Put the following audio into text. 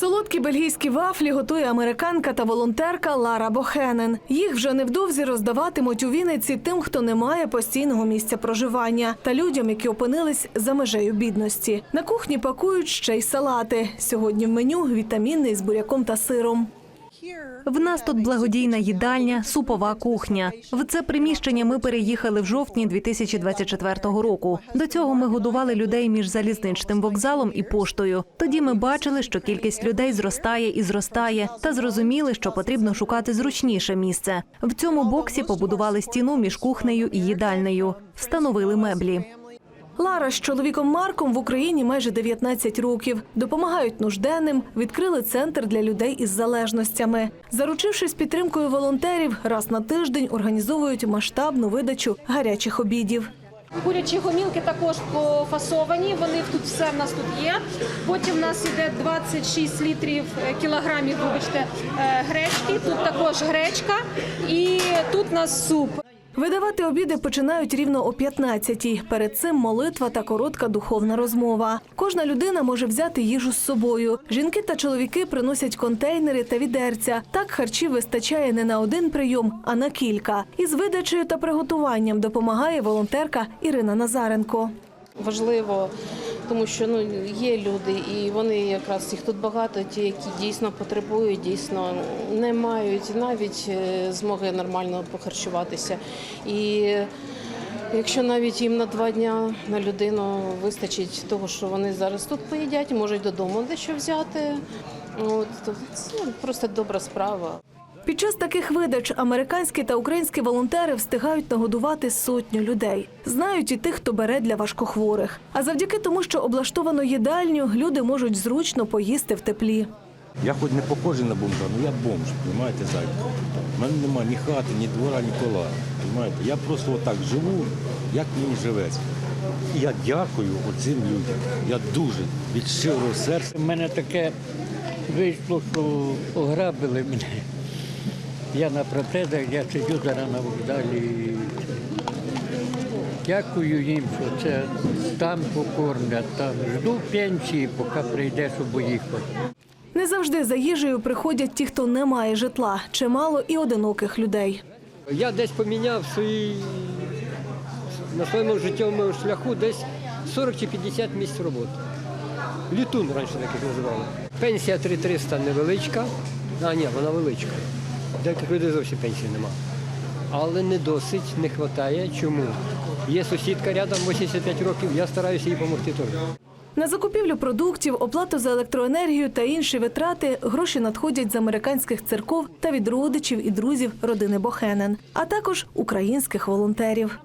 Солодкі бельгійські вафлі готує американка та волонтерка Лара Бохенен. Їх вже невдовзі роздаватимуть у Вінниці тим, хто не має постійного місця проживання, та людям, які опинились за межею бідності. На кухні пакують ще й салати. Сьогодні в меню вітамінний з буряком та сиром. В нас тут благодійна їдальня, супова кухня. В це приміщення ми переїхали в жовтні 2024 року. До цього ми годували людей між залізничним вокзалом і поштою. Тоді ми бачили, що кількість людей зростає і зростає, та зрозуміли, що потрібно шукати зручніше місце. В цьому боксі побудували стіну між кухнею і їдальнею, встановили меблі. Лара з чоловіком Марком в Україні майже 19 років. Допомагають нужденним, відкрили центр для людей із залежностями. Заручившись підтримкою волонтерів, раз на тиждень організовують масштабну видачу гарячих обідів. Курячі гомілки також пофасовані. Вони тут все в нас тут є. Потім в нас іде 26 літрів е, кілограмів, вибачте, е, гречки. Тут також гречка і тут у нас суп. Видавати обіди починають рівно о 15-й. Перед цим молитва та коротка духовна розмова. Кожна людина може взяти їжу з собою. Жінки та чоловіки приносять контейнери та відерця. Так харчів вистачає не на один прийом, а на кілька. Із видачею та приготуванням допомагає волонтерка Ірина Назаренко. важливо, тому що ну є люди, і вони якраз їх тут багато, ті, які дійсно потребують, дійсно не мають навіть е, змоги нормально похарчуватися. І якщо навіть їм на два дня на людину вистачить того, що вони зараз тут поїдять, можуть додому дещо взяти. От, то це просто добра справа. Під час таких видач американські та українські волонтери встигають нагодувати сотню людей. Знають і тих, хто бере для важкохворих. А завдяки тому, що облаштовано їдальню, люди можуть зручно поїсти в теплі. Я хоч не похожий на бомжа, але я бомж, розумієте, зайка. У мене немає ні хати, ні двора, ні кола. Розумієте? Я просто отак живу, як мені живеться. І я дякую оцим людям. Я дуже від щирого серця. У мене таке вийшло, що ограбили мене. Я на протезах, я сидю зараз на вокзалі. Дякую їм, що це там покормлять, там жду пенсії, поки прийде, щоб поїхати. Не завжди за їжею приходять ті, хто не має житла, чимало і одиноких людей. Я десь поміняв свої, на своєму життєвому шляху десь 40 чи 50 місць роботи. Літун раніше таких називали. Пенсія 3300 невеличка. А, ні, вона величка. Деяких людей зовсім пенсії нема. Але не досить, не вистачає. Чому? Є сусідка рядом 85 років, я стараюся їй допомогти теж. На закупівлю продуктів, оплату за електроенергію та інші витрати гроші надходять з американських церков та від родичів і друзів родини Бохенен, а також українських волонтерів.